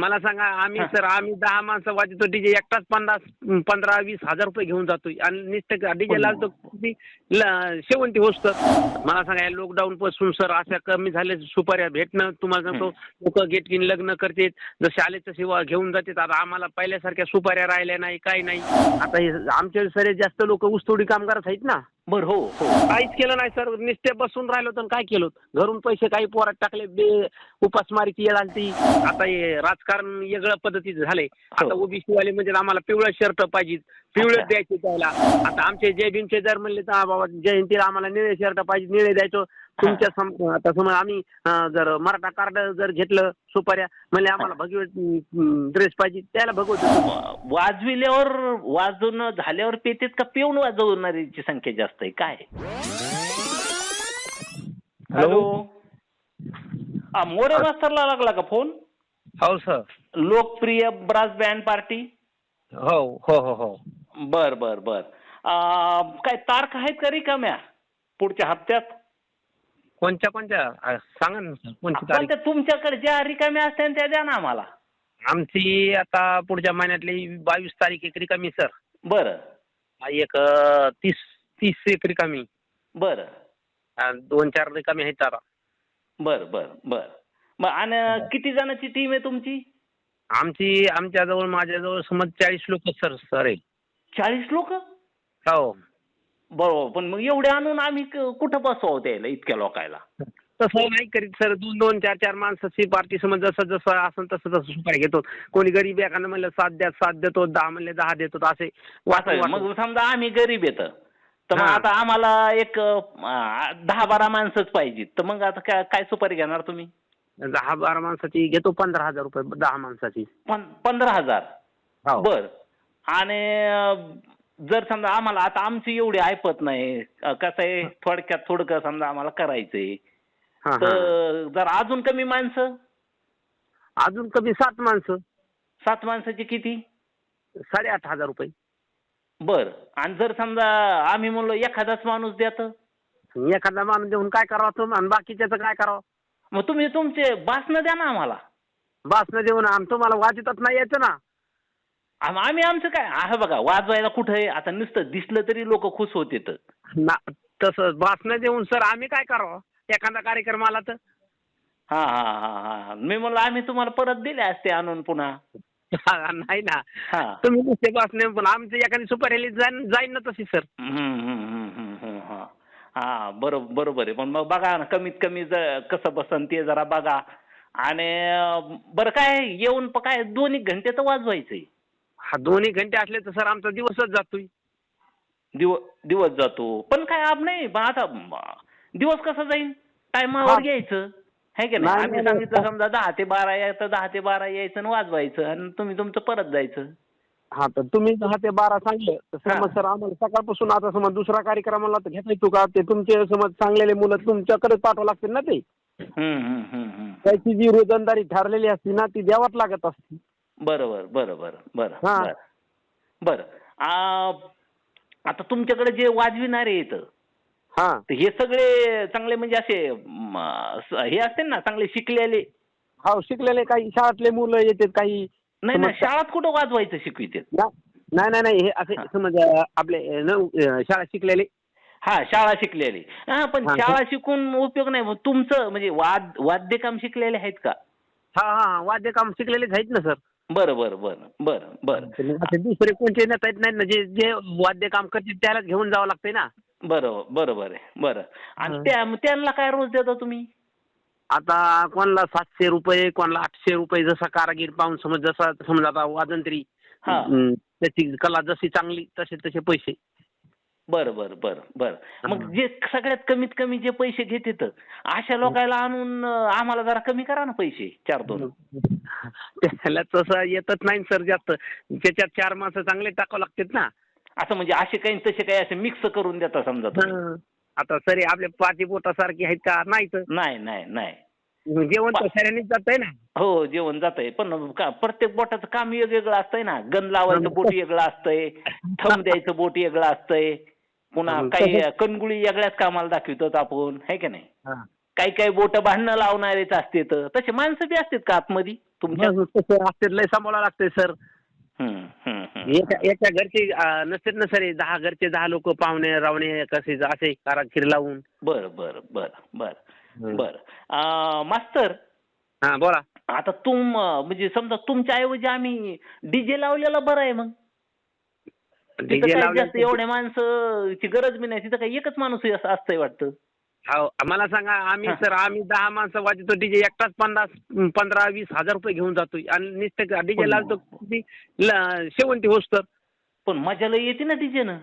मला सांगा आम्ही. सर आम्ही दहा माणसं वाजवतो डीजे एकटाच पन्नास पंधरा वीस हजार रुपये घेऊन जातोय. आणि नुसतं डीजे लावतो किती ल- शेवंती होत मला सांगा लॉकडाऊन पासून सर अशा कमी झाले सुपाऱ्या भेटणं तुम्हाला सांगतो लोक गेटकीन लग्न करतात जसे आले तसे वा- घेऊन जातात आता आम्हाला पहिल्यासारख्या सुपाऱ्या राहिल्या नाही काही नाही. आता हे आमच्या सर जास्त लोक ऊसतोडी कामगारच आहेत ना. बर हो हो. काहीच केलं नाही सर. नुसते बसून राहिलो तर काय केलं घरून पैसे काही पोरात टाकले बे उपासमारीची येळ आली ती आता हे राजकारण वेगळ्या पद्धतीचं झालंय. आता ओबीसी वाले म्हणजे आम्हाला पिवळं शर्ट पाहिजे पिवळं. द्यायचे त्याला. आता आमचे जय भीमचे जर म्हणले तर हा बाबा जयंतीला आम्हाला निळे शर्ट पाहिजे निळे द्यायचो. तुमच्या सम आता समज आम्ही अं, जर मराठा कार्ड जर घेतलं सुपाऱ्या म्हणले आम्हाला भगवत ड्रेस पाहिजे त्याला भगवत. वाजविल्यावर वाजवणं झाल्यावर पेतेत का पिऊन वाजवणाऱ्यांची संख्या जास्त आहे? काय? हॅलो? हा, मोरे मास्तरला लागला का फोन? हो सर. लोकप्रिय ब्रास बँड पार्टी? हो हो हो हो. बर बर बर. आ, काय तारखा आहेत का रिकाम्या? पुढच्या हप्त्यात? कोणत्या कोणत्या? सांगा ना सर कोणती पण तारीख? त्या तुमच्याकडे ज्या रिकाम्या असत्या त्या द्या ना आम्हाला. आमची आता पुढच्या महिन्यातली बावीस तारीख एक रिकामी सर. बरं. एक अं, तीस तीस एक रिकामी. बरं. अं, दोन चार रिकामी आहेत आता. बर बर बर. मग आणि किती जणांची टीम आहे तुमची? आमची आमच्याजवळ माझ्याजवळ समज चाळीस लोक सर सर आहे. चाळीस लोक? हो. बरोबर. पण मग एवढे आणून आम्ही क- कुठं बसवावं त्याला इतक्या लोकायला? तसं नाही करीत सर. दोन दोन चार चार माणसाची पार्टी समज जसं जसं असं तसं तसं सुपारी घेतो. कोणी गरीब एखादं म्हणलं सात द्या सात देतो दहा म्हणले दहा देतो असे. वाटून मग समजा आम्ही गरीब येत तर. मग हा. आता आम्हाला एक अं, दहा बारा माणसंच पाहिजे तर मग आता काय काय सुपारी घेणार तुम्ही? दहा बारा माणसाची घेतो पंधरा हजार रुपये दहा माणसाची. पं- पंधरा हजार? हो. बर. आणि अं, जर समजा आम्हाला आता आमची एवढी ऐपत नाही. कसं आहे थोडक्यात थोडकं समजा आम्हाला करायचंय. हा, हा. तर जर अजून कमी माणसं? अजून कमी सात माणसं. सात माणसाची किती? साडेआठ हजार रुपये. बर. आणि जर समजा आम्ही म्हणलो एखादाच माणूस द्या तर? एखादा माणूस देऊन काय करावं तुम्ही आणि बाकीच्याचं काय करावं? मग तुम्ही तुमचे भासणं द्या ना आम्हाला. बास न देऊन आम तुम्हाला वाजतच नाही यायचं ना. आम्ही आमचं काय हा बघा वाजवायला कुठं आहे? आता नुसतं दिसलं तरी लोक खुश होते तर. ना तसं न देऊन सर आम्ही काय करावं? एखादा कार्यक्रम आला तर? हा हा हा हा. मी म्हणलं आम्ही तुम्हाला परत दिले असते आणून पुन्हा. नाही ना. हा. तुम्ही नुसते नाही पण आमची एखादी सुपारी जाईन जाईन ना तशी सर. हा. बरोबर बरोबर आहे. पण मग बघा ना कमीत कमी कसं बसन ते जरा बघा. आणि बरं काय येऊन प- काय दोन एक घंटे तर वाजवायचंय. हा दोन्ही घंटे असले तर सर आमचा दिवसच जातोय. दिवस दिवस जातो. पण काय आप नाही पण आता दिवस कसा जाईल टायमावर हा. घ्यायचं. है की नाही? नाही, आम्ही नाही, सांगितलं नाही. समजा दहा ते बारा यायचं दहा ते बारा यायचं आणि वाजवायचं आणि तुम्ही तुमचं परत जायचं. हा तर तुम्ही दहा ते बारा सांगलं. तर. समज सर आम्हाला सकाळपासून आता समज दुसरा कार्यक्रमाला तर घेता येतो का? ते तुमचे समज चांगलेले मुलं तुमच्याकडे पाठवा लागतील ना ते. हम्म, हम्म, हम्म, हम्म. त्याची जी रोजंदारी ठरलेली असते ना ती द्यावाच लागत असते. बरोबर बरोबर बरं हा. बरं. बरं. आ, आता तुमच्याकडे जे वाजविणारे येतं हा. तर हे सगळे चांगले म्हणजे असे म, स- हे असते ना चांगले शिकलेले? हो शिकलेले काही शाळेतले मुलं येतात काही नाही ना समज- शाळात कुठं वाजवायचं शिकविते ना- नाही नाही नाही हे असे समज अं, आपले अं, नऊ अं, शाळा शिकलेले. हा शाळा शिकलेली. हा पण हा, शाळा शिकून उपयोग नाही मग तुमचं म्हणजे वाद वाद्यकाम शिकलेले आहेत का? हा हा वाद्य काम शिकलेलेच आहेत ना सर. बरं बरं बरं बरं बरं. दुसरे कोणते नेता येत नाही ना जे जे वाद्य काम करतील त्यालाच घेऊन जावं लागतंय ना? बरं बरोबर आहे बरं. आणि. त्या त्यांना काय रोज देता तुम्ही? आता कोणाला सातशे रुपये कोणाला आठशे रुपये जसा कारागीर पाहून समज जसा समजा आता वाजंत्री हा. हं, त्याची कला जशी चांगली तसे तसे पैसे. बरं बरं बरं बरं. मग हा. जे सगळ्यात कमीत कमी जे पैसे घेतात अशा लोकांना आणून आम्हाला जरा कमी करा ना पैसे चार दोन. त्याला तसं येतच नाही सर जास्त. त्याच्यात चार माणसं चांगले टाकावं लागतात ना. असं म्हणजे असे काही तसे काही असे मिक्स करून देता समजा. हं. आता सर आपले पाची बोटासारखी आहेत का? नाही नाही नाही. नाही जेवण जात आहे ना. हो जेवण जातंय. पण का- प्रत्येक बोटाचं काम वेगवेगळं असतंय ना. गन लावायचं बोट वेगळं असतंय. थंब द्यायचं बोट वेगळं असतंय. पुन्हा काही. कणगुळी वेगळ्याच कामाला दाखवितो आपण है की नाही. काही काही बोट भांडणं लावणारेच असते तसे माणसं बी असतात का आतमध्ये? तुमच्या? असते लय सांभाळावं लागतंय सर. एका घरचे नसतात ना सर दहा घरचे दहा लोक पाहुणे रावणे कसे असे कारागिरी लावून. बर बर बर बर बर. मास्तर? हा बोला. आता तुम म्हणजे समजा तुमच्या ऐवजी आम्ही डीजे लावलेला बरं आहे मग. तिथं डीजे काही लावले जास्त एवढ्या माणसाची गरज बी नाही. तिथं काही एकच माणूस असं असतंय वाटतं. हो मला सांगा आम्ही. सर आम्ही दहा माणसं वाजतो डीजे एकटाच पन्नास पंधरा वीस हजार रुपये घेऊन जातोय. आणि नुसतं डीजे लावतो शेवंती होस तर पण मजा लय येते ना डीजेनं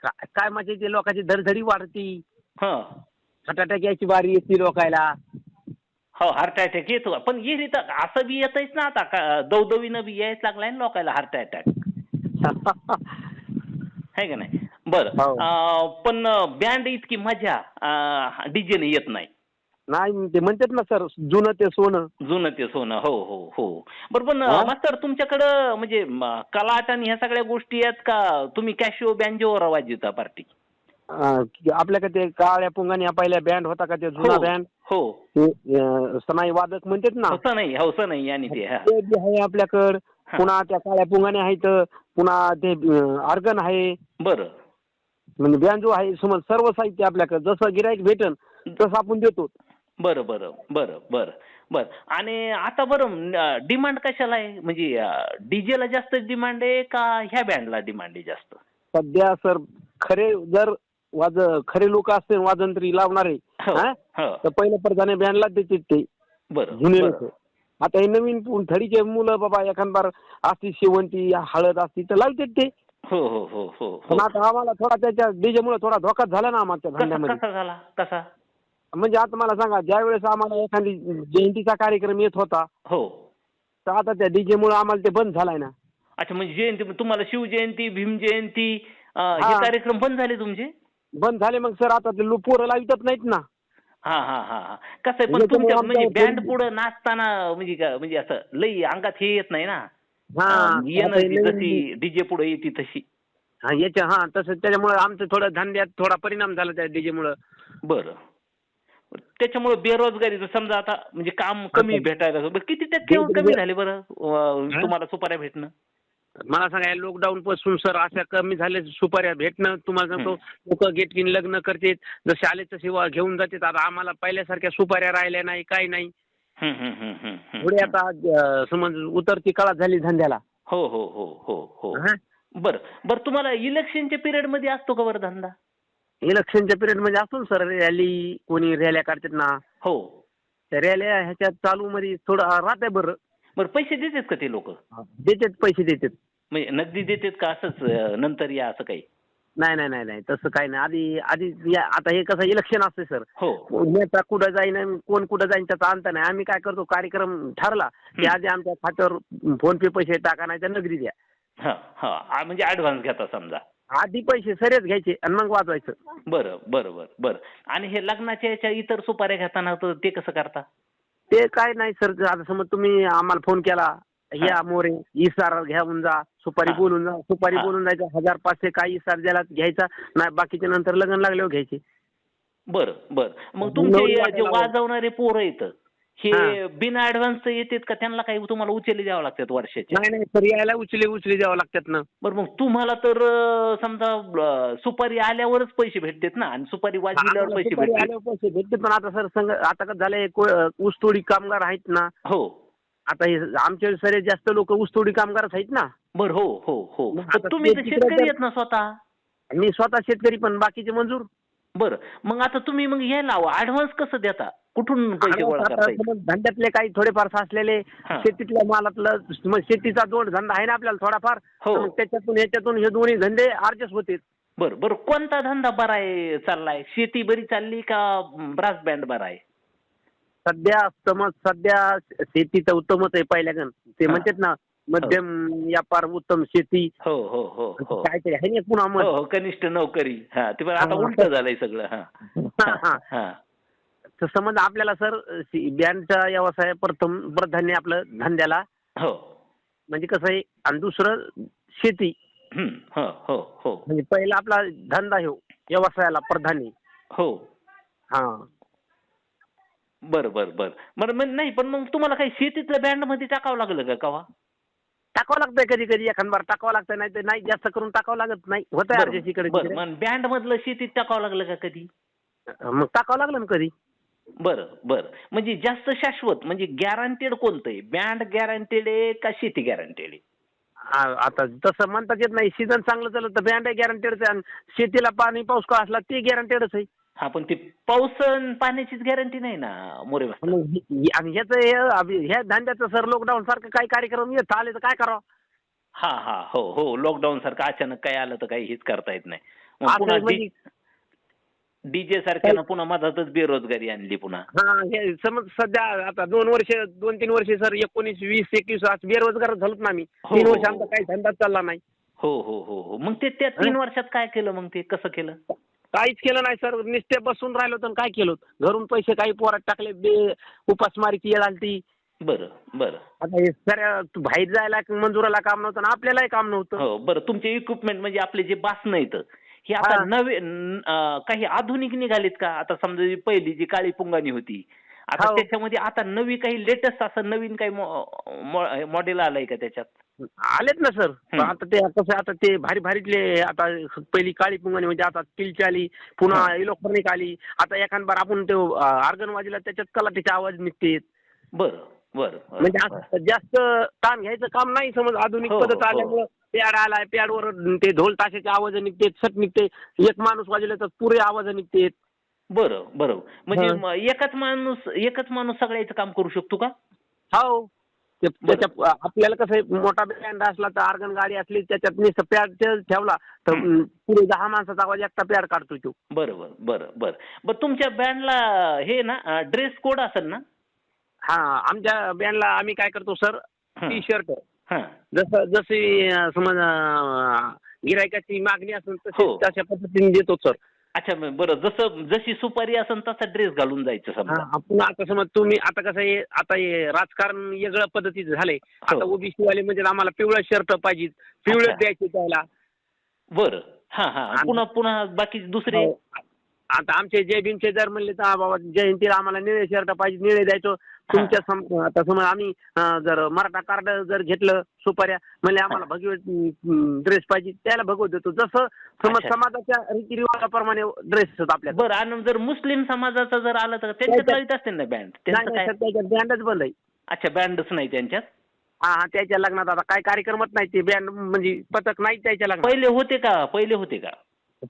काय काय माझी येते? लोकांची धडधडी वाढती. हा. हार्ट अटॅक यायची बारी येते लोकायला. हो हार्ट अटॅक येतो. पण ये असं बी येतच ना आता. दवदवीनं बी यायच लागलाय ना लोकायला हार्ट अटॅक आहे का नाही? बरं. हो. पण बँड इतकी मजा डीजेने येत नाही. नाही ते म्हणतात ना सर जुनं ते सोनं. जुनं ते सोनं. हो हो हो. बरं पण हा? मास्तर तुमच्याकडं म्हणजे म, कलाट आणि ह्या सगळ्या गोष्टी आहेत का? तुम्ही कॅशिओ बँजोवर वाजवता पार्टी अं, आपल्याकडे ते काळ्या पुंगाने पहिल्या बँड होता का ते जुना हो. बँड हो ते अं, सनाई वादक म्हणतात ना? हौसा नाही नाही आणि ते हा. ते बी आहे आपल्याकडं. पुन्हा त्या काळ्या पुंगाने आहेत पुन्हा ते अर्गन आहे. बरं. म्हणजे बँजो आहे समज सर्व साहित्य आपल्याकडे. जसं गिराईक भेटन तसं आपण देतो. बरं बरं बरं बरं बरं. आणि आता बरं डिमांड कशाला आहे? म्हणजे डीजेला जास्त डिमांड आहे का ह्या बँडला डिमांड आहे जास्त? सध्या सर खरे जर वाज खरे लोक असते वाजंत्री लावणारे हो हा? तर पहिल्या प्रधाने बँडला देते ते. बरं जुने. लोक. आता हे नवीन थडीचे मुलं बाबा एखाद बार असती शेवंती हळद असती तर लावतात ते. हो हो हो हो हो. पण आता आम्हाला थोडा त्याच्या डीजे मुळे थोडा धोकाच झाला ना कसा धंद्यामध्ये. कसा झाला? कसा? म्हणजे आता मला सांगा ज्या वेळेस आम्हाला एखादी जयंतीचा कार्यक्रम येत होता हो. तर आता त्या डीजे मुळे आम्हाला ते बंद झालाय ना. अच्छा म्हणजे जयंती तुम्हाला शिवजयंती भीम जयंती अं, हे हा. कार्यक्रम बंद झाले तुमचे? बंद झाले मग सर आता ते लो- पोरं लावितच नाहीत ना. हा हा हा हा. कसं आहे पण म्हणजे तुमच्या म्हणजे बँड पुढे नाचताना म्हणजे का- म्हणजे असं लई अंगात हे येत नाही ना? हा अं, आता हे एनर्जी नवीन- जशी डीजे पुढे येते तशी. हा याच्या हा तसं त्याच्यामुळे आमचं थोडं धंद्यात थोडा परिणाम झाला त्या डीजे मुळे. बरं. त्याच्यामुळे बेरोजगारीचं समजा आता म्हणजे काम कमी भेटायला. बरं, किती टक्के कमी झाले बरं अं, हा? तुम्हाला सुपाऱ्या भेटणं? मला सांगा लॉकडाऊन पासून सर अशा कमी झाले सुपाऱ्या भेटणं तुम्हाला सांगतो लोक गेटकीन लग्न करतात जसे आले तसे घेऊन जातात. आता आम्हाला पहिल्यासारख्या सुपाऱ्या राहिल्या नाही काही नाही. पुढे आता अं, समज उतरती काळा झाली धंद्याला. हो हो हो हो हो. हा? बरं बरं तुम्हाला इलेक्शनच्या पिरियडमध्ये असतो का बरं धंदा? इलेक्शनच्या पिरियडमध्ये असतो ना सर रॅली कोणी रॅल्या काढतात ना. हो. त्या रॅल्या ह्याच्यात चालू मध्ये थोडं राहते बरं बरं पैसे देतात का ते लोक? देतात पैसे देतात. म्हणजे नगदी देतात का असंच नंतर या असं काही? नाही नाही नाही नाही तसं काही नाही. आधी आधी या- आता हे कसं इलेक्शन असते सर हो. नेता कुठं जाईन आणि कोण कुठं जाईन त्याचा अंत नाही. आम्ही काय करतो कार्यक्रम ठरला की. आधी आमच्या खात्यावर फोन पे पैसे टाका नाही तर नगदी द्या. हा हा. आ, म्हणजे ऍडव्हान्स घेता समजा. आधी पैसे सरेच घ्यायचे आणि मग वाजवायचं बरं बरं बरं बरं. आणि हे लग्नाच्या याच्या इतर सुपाऱ्या घेताना तर ते कसं करता? ते काय नाही सर आता समज तुम्ही आम्हाला फोन केला या मोरे इसार घेऊन जा सुपारी हा. बोलून जा सुपारी हा. बोलून जायचं हजार पाचशे काही इसार द्यायला घ्यायचा नाही बाकीच्या नंतर लग्न लागल्यावर घ्यायचे. बरं बरं. मग तुमचे जे वाजवणारे पोरं येतं हे हा. बिना ऍडव्हान्स येतात का? त्यांना काही तुम्हाला उचलले द्यावं लागतात वर्षाचे? नाही नाही सर यायला उचली उचली द्यावं लागतात ना. बरं मग तुम्हाला तर समजा सुपारी आल्यावरच पैसे भेटतात ना? आणि सुपारी वाजविल्यावर आम्हाला पैसे भेटतात. आल्यावर पैसे भेटते पण आता सर संग आता कसं झालंय ऊसतोडी कामगार आहेत ना हो. आता हे आमच्या सगळे जास्त लोक ऊसतोडी कामगारच आहेत ना. बर हो हो हो. मग पण आता तुम्ही तर ते शेतकरी जर- आहेत ना स्वतः? मी स्वतः शेतकरी पण बाकीचे मंजूर. बरं मग आता तुम्ही मग हे लावा ऍडव्हान्स कसं देता? कुठून पैसे गोळा आता करता समज धंद्यातले काही थोडेफार साचलेले हा. शेतीतल्या मालातलं मग शेतीचा जोड धंदा आहे ना आपल्याला थोडाफार हो. तर मग त्याच्यातून ह्याच्यातून हे दोन्ही धंदे ऍडजस्ट होते बरं बरं कोणता धंदा बरा आहे चाललाय? शेती बरी चालली का ब्रास बँड बरा आहे? सध्या समज सध्या शेतीचं उत्तमच आहे पहिल्यागण. ते. म्हणतात ना मध्यम व्यापार उत्तम शेती. हो हो हो हो. काहीतरी आहे ना पुन्हा हो हो कनिष्ठ नोकरी. हा ते बरं आता. उलट झालंय सगळं हा. हा, हा. तर समज आपल्याला सर बँकचा व्यवसाय प्रथम प्राधान्य आपलं धंद्याला. हो. म्हणजे कसं आहे आणि दुसरं शेती. हो हो हो. म्हणजे पहिला आपला धंदा हो व्यवसायाला प्राधान्य. हो. हा. बर बर बर. बरं मग नाही पण मग तुम्हाला काही शेतीतल्या बँडमध्ये टाकावं लागलं का कवा? टाकावं लागतंय कधी कधी. एखाद बार टाकावं लागतं नाही तर नाही जास्त करून टाकावं लागत नाही. तिकडे. मग बँड मधलं शेतीत टाकावं लागलं का कधी? मग टाकावं लागलं ना कधी. बरं बरं. म्हणजे जास्त शाश्वत म्हणजे गॅरंटेड कोणतं आहे बँड गॅरंटेड आहे का शेती गॅरंटेड आहे? आता तसं म्हणताच येत नाही. सीझन चांगलं चाललं तर बँड गॅरंटेडच आहे. आणि शेतीला पाणी पाऊस का असला ते गॅरंटेडच आहे. हा पण ते पाऊस अन पाण्याचीच गॅरंटी नाही ना मोरे. मग हे- आणि ह्याचं हे अभि- ह्या धंद्याचं सर लॉकडाऊन सारखं काही कार्यक्रम येत आले तर काय करावं? हा हा हो हो लॉकडाऊन सारखं अचानक काय आलं तर काही हेच करता येत नाही. मग असं पुन्हा म्हणजे डीजे सारख्यानं पुन्हा मधातच बेरोजगारी आणली पुन्हा. हा हे समज सध्या आता दोन वर्ष दोन तीन वर्ष सर एकोणीस वीस एकवीस आज बेरोजगार झालोत ना आम्ही. हो, तीन हो, वर्ष हो. आमचा काही धंदा चालला नाही. हो हो हो हो. मग ते त्या तीन वर्षात काय केलं मग ते? कसं केलं? काहीच केलं नाही सर. नुसते बसून राहिलो तर काय केलं घरून पैसे काही पोरात टाकले बे उपासमारीची येळ आली ती बरं बरं. आता हे सर बाहेर जायला मंजुराला काम नव्हतं आणि आपल्यालाही काम नव्हतं. हो बरं. तुमचे इक्विपमेंट म्हणजे आपले जे बासनं येतं हे आता हा. नवे न- अं, काही आधुनिक निघालेत का? आता समजा जी पहिली जी काळी पुंगाणी होती आता हो. त्याच्यामध्ये आता नवी काही लेटेस्ट असं नवीन काही मॉडेल आलंय का त्याच्यात? आलेत ना सर. आता ते कसं आता ते भारी भारीतले आता पहिली काळी पुंगणी म्हणजे आता स्टीलची आली पुन्हा. इलेक्ट्रॉनिक आली. आता एखाद आपण ते अर्गन वाजला त्याच्यात कलाटीचे आवाज निघते बरं बरं म्हणजे. असं जास्त ताण घ्यायचं काम नाही समज आधुनिक हो, पद्धत हो. आल्यामुळं पॅड आलाय पॅडवर ते ढोल ताशाचे आवाज निघते सट निघते. एक माणूस वाजले तर पुरे आवाज निघते बरं बरं. म्हणजे एकच माणूस एकच माणूस सगळ्याचं काम करू शकतो का? हो. ते त्याच्या आपल्याला कसं आहे, मोठा बँड असला तर आर्गन गाडी असली त्याच्यात नुसतं पॅड ठेवला तर. पुरे दहा माणसाचा आवाज एकटा पॅड काढतो तो. बरं बरं बरं बरं. तुमच्या बँडला हे ना ड्रेस कोड असेल ना? हा आमच्या बँडला आम्ही काय करतो सर. टी शर्ट जसं जशी समज गिरायकाची मागणी असेल तशी हो. तशा पद्धतीने देतो सर अच्छा मग बरं जसं जशी सुपारी असेल तसा ड्रेस घालून जायचं समजा आपण आता समज तुम्ही आता कसं आहे आता हे राजकारण वेगळ्या पद्धतीचं झालंय आता हो. ओबीसी वाले म्हणजे आम्हाला पिवळं शर्ट पाहिजे पिवळं अच्छा. द्यायचे त्याला बरं हां हां आणि- पुन्हा पुन्हा बाकी दुसरे हो. आता आमचे जय भीमचे जर म्हणले तर बाबा जयंतीला आम्हाला निळे शर्ट पाहिजे निळे द्यायचो. तुमच्या सम- आता समज आम्ही अं, जर मराठा कार्ड जर घेतलं सुपाऱ्या म्हणले आम्हाला भगवे ड्रेस पाहिजे त्याला भगवत देतो. जसं समज अच्छा. समाजाच्या रीतिरिवाजाप्रमाणे ड्रेस असतात आपल्याकडे. बरं आणि जर मुस्लिम समाजाचं जर आलं तर त्यांच्यात त्याच्यात- लावित असतील ना बँड? नाही त्यांचं नाही काय? सर, त्याच्यात बँडच बंद आहे. अच्छा बँडच नाही त्यांच्यात? हा हा त्याच्या लग्नात आता काय कार्यक्रमच नाही ते बँड म्हणजे पथक नाही त्याच्या लग्नात. पहिले होते का? पहिले होते का?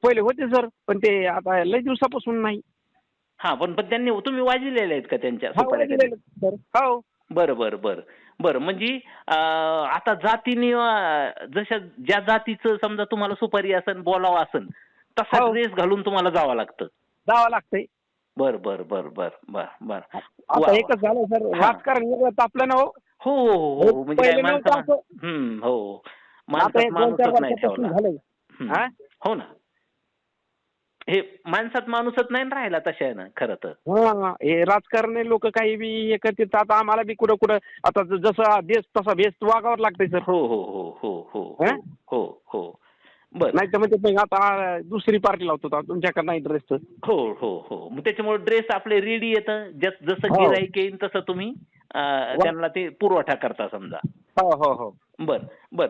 पहिले होते सर पण ते आता लय दिवसापासून नाही. हा पण पण त्यांनी तुम्ही वाजलेले आहेत का त्यांच्या हो, सुपाऱ्या सर. हो. बरं बरं बरं. बरं म्हणजे अं, आता जातीने अं, जशा ज्या जातीचं समजा तुम्हाला सुपारी असन बोलावं असन तसा हो. ड्रेस घालून तुम्हाला जावं लागतं. जावं लागतंय. बरं बरं बरं बरं बरं बरं. वा, आता वा. एकच झालं सर हा. राजकारण वेगळं तापलं ना हो. हो हो हो हो म्हणजे काय पहिले नव्हतं माणसं असं. हम्म हो आता माणसात हे दोन चार माणूसच नाही वर्षापासून ठेवला. झालंय. हम्म. हा? हो ना. हे माणसात माणूसच नाही ना राहिला तशा आहे ना खरं तर. हा हे राजकारणी लोक काही बी हे करतात आता आम्हाला बी कुठं कुठं आता ज- जसा देश तसा भेस वागावं लागतंय सर. हो हो हो हो हो हो हा? हो हो. बरं. नाही तर म्हणजे मग आता दुसरी पार्टी लावतो आता तुमच्याकडे नाही ड्रेसचं हो हो हो. मग त्याच्यामुळे ड्रेस आपले रेडी येतं. जस जसं हो. गिराईक येईल तसं तुम्ही अं, त्यांना ते पुरवठा करता समजा. हो हो हो. बर बर.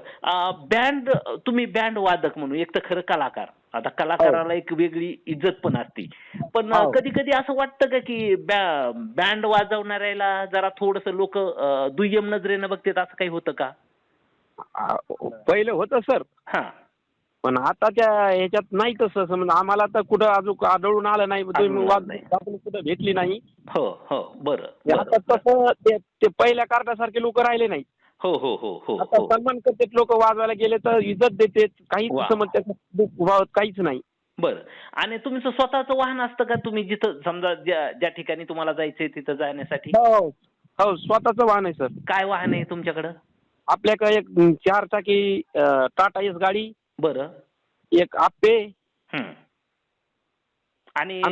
बँड तुम्ही बँड वादक म्हणून एक तर खरं कलाकार. आता कलाकाराला एक वेगळी इज्जत पण असते. पण हो. कधी कधी असं वाटतं का की बँड वाजवणाऱ्याला जरा थोडस लोक दुय्यम नजरेनं बघतात असं काही होतं का? पहिलं होतं सर. हा. पण आताच्या ह्याच्यात नाही तसं. समजा आम्हाला तर कुठं अजून आढळून आलं नाही. कुठं भेटली नाही. हो हो. बरं आता. तसं ते ते पहिल्या कार्डासारखे लोक राहिले नाही हो हो हो हो आता हो. सन्मान करते लोक वाजवायला गेले तर इज्जत देते काहीच वा. समज त्याचं दुःख भाव काहीच नाही. बरं. आणि तुमचं स्वतःचं वाहन असतं का? तुम्ही जिथं समजा ज्या ज्या ठिकाणी तुम्हाला जायचंय तिथं जाण्यासाठी? हो हो. स्वतःचं वाहन आहे सर. काय वाहन आहे तुमच्याकडं? आपल्याकडे एक चार चाकी अं, टाटा एस गाडी बरं. एक आप्पे हं. आणि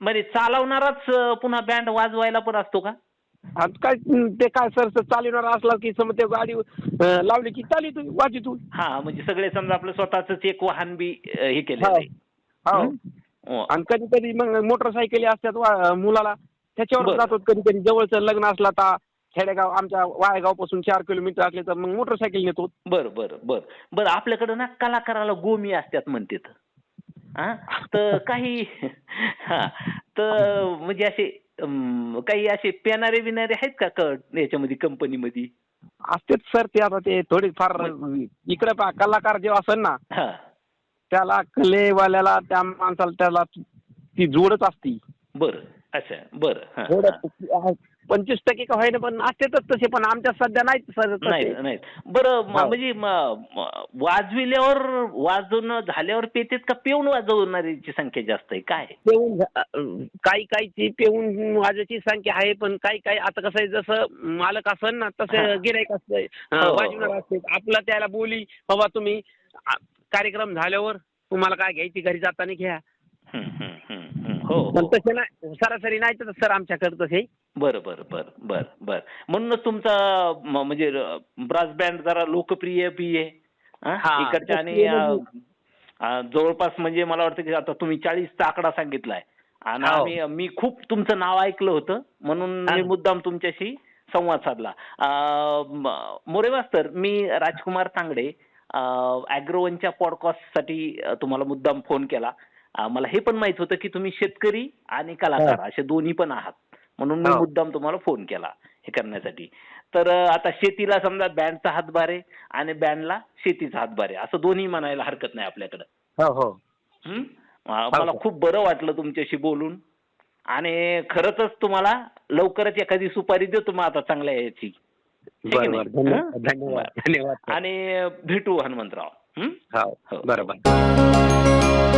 म्हणजे चालवणाराच अं, पुन्हा बँड वाजवायला पण असतो का? आता काय ते काय सर सर चालवणार असला की समज ते गाडी अं, लावली की चाली तू वाजी तू हा म्हणजे सगळे समजा आपलं स्वतःच एक वाहन बी अं, हे केलेलं हो. आहे. हो. हं? आणि कधी कधी मग मोटरसायकली असतात वा- मुलाला त्याच्यावर बरं. जातो कधी कधी जवळचं लग्न असला तर खेडेगाव आमच्या वायगावपासून चार किलोमीटर असले तर मग मोटरसायकल नेतो. बर बर बर. बर आपल्याकडे ना कलाकाराला गोमी असतात म्हणतात. हा? तर काही हा. तर म्हणजे असे काही असे पेनारे बिनारे आहेत का क- याच्यामध्ये कंपनीमध्ये? असतेच सर ते आता ते थोडी फार इकडे पहा कलाकार जेव्हा असेल ना हा. त्याला कलेवाल्याला त्या माणसाला त्याला ती जोडच असती. बर असं बर थोडं पंचवीस टक्के का होईना पण असतेच तसे पण आमच्या सध्या नाहीत सर नाही तसे. नाही बरं म- हो. म्हणजे म- म- वाजविल्यावर वाजवणं झाल्यावर पेतेत का पिऊन वाजवणाऱ्याची संख्या जास्त आहे काय पेऊन अं, काही काहीची पेऊन वाजायची संख्या आहे पण काही काही आता कसं आहे जसं मालक असेल ना हा. तसं गिरायक असतंय हो. अं, वाजवणार असते आपला त्याला बोली बाबा तुम्ही आ, कार्यक्रम झाल्यावर तुम्हाला काय घ्यायची घरी जाताना घ्या हम्म. हो पण हो. तसे नाही सरासरी नाही तर सर आमच्याकडे तसे बर बर बर बर बर. म्हणूनच तुमचा म्हणजे ब्रास बँड जरा लोकप्रिय बी आहे इकडच्या आणि म्हणजे- जवळपास म्हणजे मला वाटतं की आता तुम्ही चाळीसचा आकडा सांगितलाय. आणि हो. आम्ही मी खूप तुमचं नाव ऐकलं होतं म्हणून. मी मुद्दाम तुमच्याशी संवाद साधला. मोरे मास्तर मी राजकुमार तांगडे अॅग्रोवनच्या पॉडकास्टसाठी तुम्हाला मुद्दाम फोन केला. मला हे पण माहीत होतं की तुम्ही शेतकरी आणि कलाकार असे दोन्ही पण आहात. म्हणून मी हो. मुद्दाम तुम्हाला फोन केला हे करण्यासाठी. तर आता शेतीला समजा बँडचा हातभार आहे आणि बँडला शेतीचा हातभार आहे. असं दोन्ही म्हणायला हरकत नाही आपल्याकडं. हो हो. हं? मला खूप बरं वाटलं तुमच्याशी बोलून. आणि खरंच तुम्हाला लवकरच एखादी सुपारी देतो मग आता चांगल्या याची? धन्यवाद हं? आणि भेटू हनुमंतराव. हं? हो हो. बरोबर.